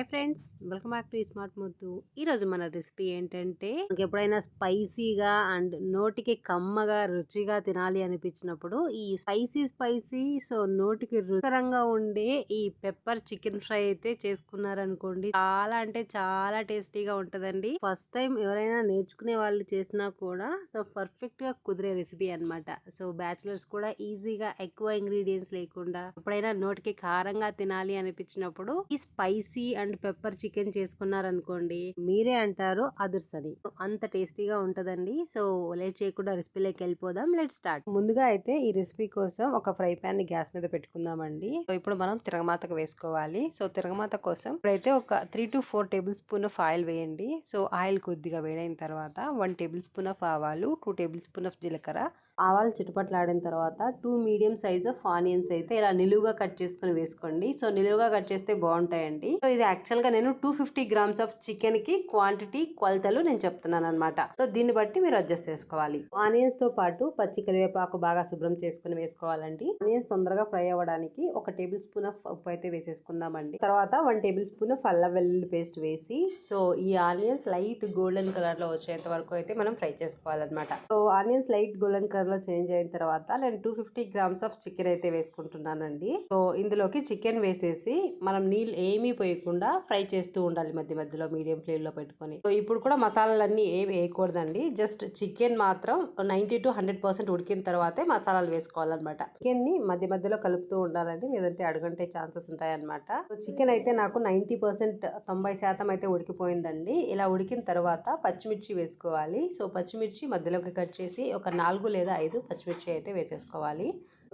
Hi friends welcome back to smart Muddu. ఈరోజు మన recipe ఏంటంటే ఇంకెప్పుడైనా ఎప్పుడైనా స్పైసీగా అండ్ నోటికి కమ్మగా రుచిగా తినాలి అనిపించినప్పుడు ఈ స్పైసీ స్పైసీ సో నోటికి రుచికరంగా ఉండే ఈ పెప్పర్ చికెన్ ఫ్రై అయితే చేసుకున్నారనుకోండి చాలా అంటే చాలా టేస్టీగా ఉంటదండి. ఫస్ట్ టైం ఎవరైనా నేర్చుకునే వాళ్ళు చేసినా కూడా సో పర్ఫెక్ట్గా కుదిరే రెసిపీ అన్నమాట. సో బ్యాచిలర్స్ కూడా ఈజీగా ఎక్కువ ఇంగ్రీడియంట్స్ లేకుండా ఎప్పుడైనా నోటికి కారంగా తినాలి అనిపించినప్పుడు ఈ స్పైసీ అండ్ పెప్పర్ చికెన్ చేసుకున్నారనుకోండి మీరే అంటారు అదుర్స్ అని. అంత టేస్టీగా ఉంటదండి. సో లేట్ చేయకుండా రెసిపీలోకి వెళ్ళిపోదాం. Let start. ముందుగా అయితే ఈ రెసిపీ కోసం ఒక ఫ్రై పాన్ని గ్యాస్ మీద పెట్టుకుందామండి. సో ఇప్పుడు మనం తిరగమాతకు వేసుకోవాలి. సో తిరగమాత కోసం ఇప్పుడైతే ఒక three to four tablespoon of oil వేయండి. సో ఆయిల్ కొద్దిగా వేడైన తర్వాత వన్ టేబుల్ స్పూన్ ఆఫ్ ఆవాలు టూ టేబుల్ స్పూన్ ఆఫ్ జీలకర్ర ఆవాలు చిటపట్లాడిన తర్వాత two medium size of onions అయితే ఇలా నిలువుగా కట్ చేసుకుని వేసుకోండి. సో నిలువుగా కట్ చేస్తే బాగుంటాయండి. సో ఇది యాక్చువల్గా నేను టూ ఫిఫ్టీ గ్రామ్స్ ఆఫ్ చికెన్కి క్వాంటిటీ కొలతలు నేను చెప్తున్నాను అనమాట సో దీన్ని బట్టి మీరు అడ్జస్ట్ చేసుకోవాలి. ఆనియన్స్తో పాటు పచ్చి కరివేపాకు బాగా శుభ్రం చేసుకుని వేసుకోవాలండి. ఆనియన్స్ తొందరగా ఫ్రై అవ్వడానికి ఒక టేబుల్ స్పూన్ ఆఫ్ ఉప్పు అయితే వేసేసుకుందామండి. తర్వాత వన్ టేబుల్ స్పూన్ ఆఫ్ అల్లం వెల్లుల్లి పేస్ట్ వేసి సో ఈ ఆనియన్స్ లైట్ గోల్డెన్ కలర్లో వచ్చేంత వరకు అయితే మనం ఫ్రై చేసుకోవాలన్నమాట. So onions light golden colour లో చేంజ్ అయిన తర్వాత నేను two fifty grams of chicken అయితే వేసుకుంటున్నానండి. సో ఇందులోకి చికెన్ వేసేసి మనం నీళ్ళు ఏమీ పోయకుండా ఫ్రై చేస్తూ ఉండాలి మధ్య మధ్యలో మీడియం ఫ్లేమ్లో పెట్టుకొని. సో ఇప్పుడు కూడా మసాలాలన్నీ ఏమి వేయకూడదండి. జస్ట్ చికెన్ మాత్రం నైన్టీ టు హండ్రెడ్ పర్సెంట్ ఉడికిన తర్వాతే మసాలాలు వేసుకోవాలన్నమాట. చికెన్ని మధ్య మధ్యలో కలుపుతూ ఉండాలండి. లేదంటే అడుగంటే ఛాన్సెస్ ఉంటాయన్నమాట. సో చికెన్ అయితే నాకు నైన్టీ పర్సెంట్ తొంభై శాతం అయితే ఉడికిపోయిందండి. ఇలా ఉడికిన తర్వాత పచ్చిమిర్చి వేసుకోవాలి. సో పచ్చిమిర్చి మధ్యలోకి కట్ చేసి ఒక నాలుగు లేదా ఐదు పచ్చిమిర్చి అయితే వేసేసుకోవాలి.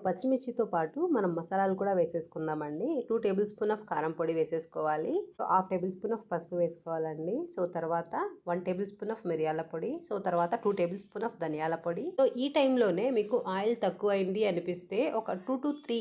పచ్చిమిర్చితో పాటు మనం మసాలాలు కూడా వేసేసుకుందామండి. టూ టేబుల్ స్పూన్ ఆఫ్ కారం పొడి వేసేసుకోవాలి. హాఫ్ టేబుల్ స్పూన్ ఆఫ్ పసుపు వేసుకోవాలండి. సో తర్వాత వన్ టేబుల్ స్పూన్ ఆఫ్ మిరియాల పొడి. సో తర్వాత టూ టేబుల్ స్పూన్ ఆఫ్ ధనియాల పొడి. సో ఈ టైంలోనే మీకు ఆయిల్ తక్కువ అయింది అనిపిస్తే ఒక two to three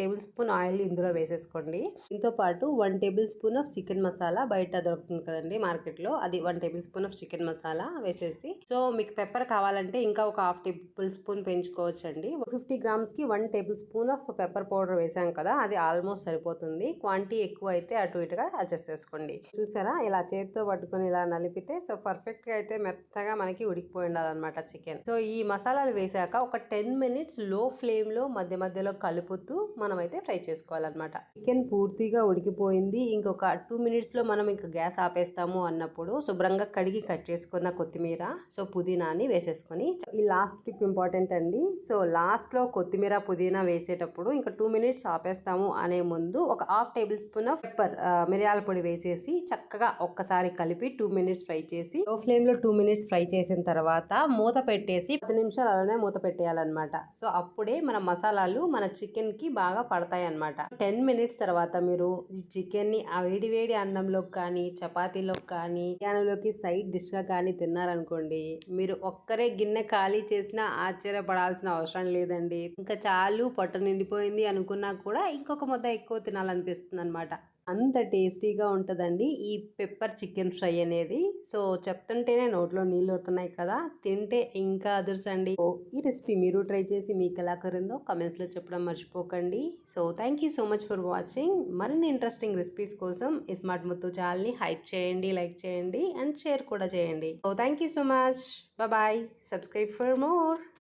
tablespoon oil ఇందులో వేసేసుకోండి. దీంతో పాటు one tablespoon of chicken masala బయట దొరుకుతుంది కదండి మార్కెట్లో. అది one tablespoon of chicken masala వేసేసి. సో మీకు పెప్పర్ కావాలంటే ఇంకా ఒక హాఫ్ టేబుల్ స్పూన్ పెంచుకోవచ్చండి. Fifty గ్రామ్స్కి one tablespoon of pepper powder వేసాం కదా అది ఆల్మోస్ట్ సరిపోతుంది. క్వాంటిటీ ఎక్కువ అయితే అటు ఇటుగా అడ్జస్ట్ చేసుకోండి. చూసారా? ఇలా చేతితో పట్టుకొని ఇలా నలిపితే సో పర్ఫెక్ట్గా అయితే మెత్తగా మనకి ఉడికిపోయి ఉండాలన్నమాట చికెన్. సో ఈ మసాలాలు వేసాక ఒక టెన్ మినిట్స్లో ఫ్లేమ్లో మధ్య మధ్యలో కలుపుతూ మనం అయితే ఫ్రై చేసుకోవాలన్నమాట. చికెన్ పూర్తిగా ఉడికిపోయింది. ఇంకొక టూ మినిట్స్లో మనం ఇంకా గ్యాస్ ఆపేస్తాము అన్నప్పుడు శుభ్రంగా కడిగి కట్ చేసుకున్న కొత్తిమీర సో పుదీనాని వేసేసుకొని ఈ లాస్ట్ టిప్ ఇంపార్టెంట్ అండి. సో లాస్ట్లో కొత్తిమీర కొత్తిమీర పుదీనా వేసేటప్పుడు ఇంకా టూ మినిట్స్ ఆపేస్తాము అనే ముందు ఒక half tablespoon of pepper మిరియాల పొడి వేసేసి చక్కగా ఒక్కసారి కలిపి టూ మినిట్స్ ఫ్రై చేసి లో ఫ్లేమ్లో టూ మినిట్స్ ఫ్రై చేసిన తర్వాత మూత పెట్టేసి పది నిమిషాలు అలానే మూత పెట్టేయాలన్నమాట. సో అప్పుడే మన మసాలాలు మన చికెన్కి బాగా పడతాయి అనమాట టెన్ మినిట్స్ తర్వాత మీరు ఈ చికెన్ని ఆ వేడి వేడి అన్నంలో కానీ చపాతీలోకి కానీ బిర్యానీలోకి సైడ్ డిష్గా కానీ తిన్నారనుకోండి మీరు ఒక్కరే గిన్నె ఖాళీ చేసినా ఆశ్చర్యపడాల్సిన అవసరం లేదండి. ఇంకా చాలు పొట్ట నిండిపోయింది అనుకున్నా కూడా ఇంకొక ముద్ద ఎక్కువ తినాలనిపిస్తుంది అనమాట అంత టేస్టీగా ఉంటుందండి ఈ పెప్పర్ చికెన్ ఫ్రై అనేది. సో చెప్తుంటేనే నోట్లో నీళ్ళు వస్తున్నాయి కదా తింటే ఇంకా అదుర్సండి. ఓ ఈ రెసిపీ మీరు ట్రై చేసి మీకు ఎలా కరిందో కమెంట్స్లో చెప్పడం మర్చిపోకండి. So thank you so much for watching మరిన్ని ఇంట్రెస్టింగ్ రెసిపీస్ కోసం ఈ స్మార్ట్ ముత్తు ఛానల్ని హైప్ చేయండి లైక్ చేయండి అండ్ షేర్ కూడా చేయండి. So thank you so much bye subscribe for more